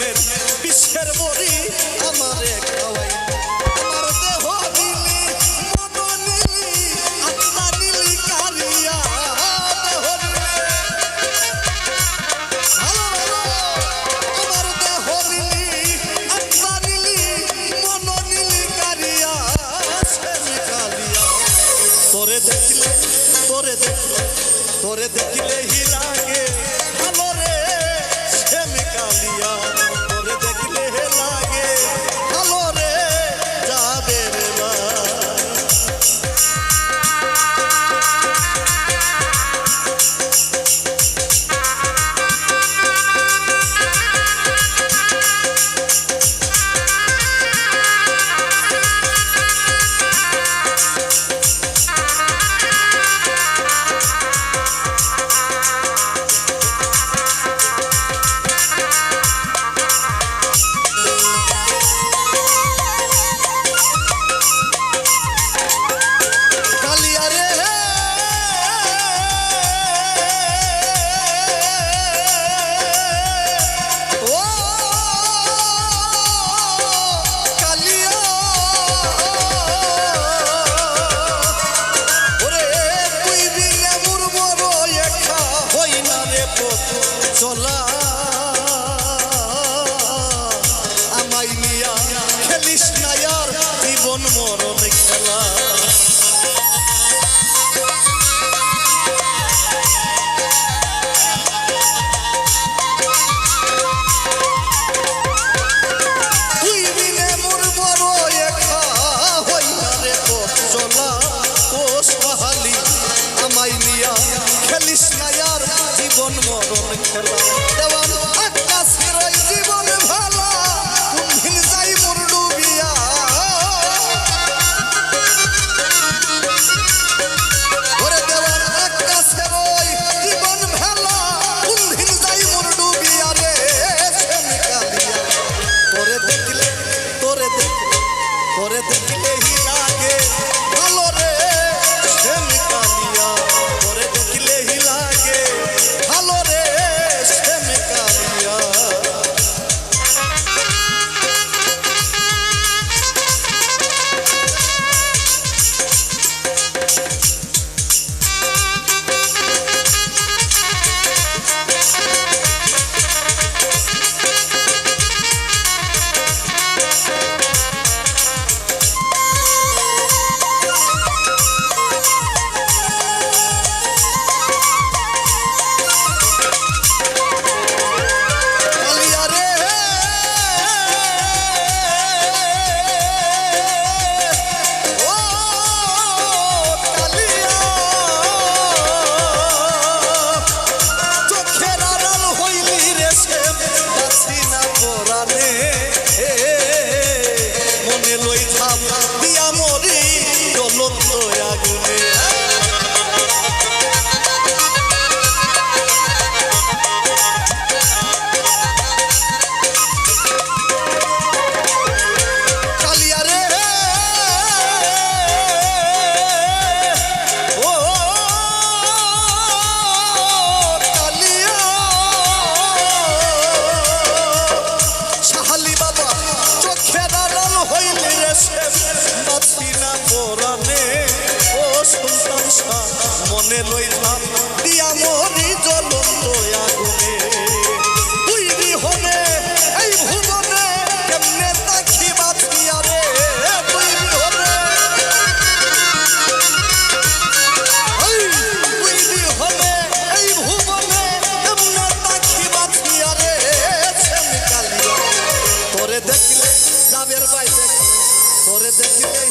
প্রেমের বিশ্বের বড়ি আমারে খাওয়াই। আমার দেহ নীলি, আত্মা আমার দেহ আত্মা মন নীলি কালিয়া। তোরে দেখলে তোরে দেখলে তোরে দেখলে ভালো রে চলা। আমায় নিয়া খেলিস না জীবন মরণ খেলা দেওয়ান আকাশের ওই জীবন ভালা কোনদিন যাই মোর ডুবিয়া ওরে দেওয়ান আকাশের ওই জীবন ভালা কোনদিন যাই মোর ডুবিয়া রে তোরে দেখলে তোরে দেখলে তোরে দেখলে হি সাকিনা পরানে ও সুলতান শাহ, মনে লইলাম দিয়া মরি জ্বলন্ত আগুনে। তুই হনে এই ভুবনে কেমনে তাকি বাঁচিয়া রে তুই হনে তুই হনে এই ভুবনে কেমনে তাকি বাঁচিয়া রে তোরে দেখলে যাবের বাইরে, তোরে দেখলে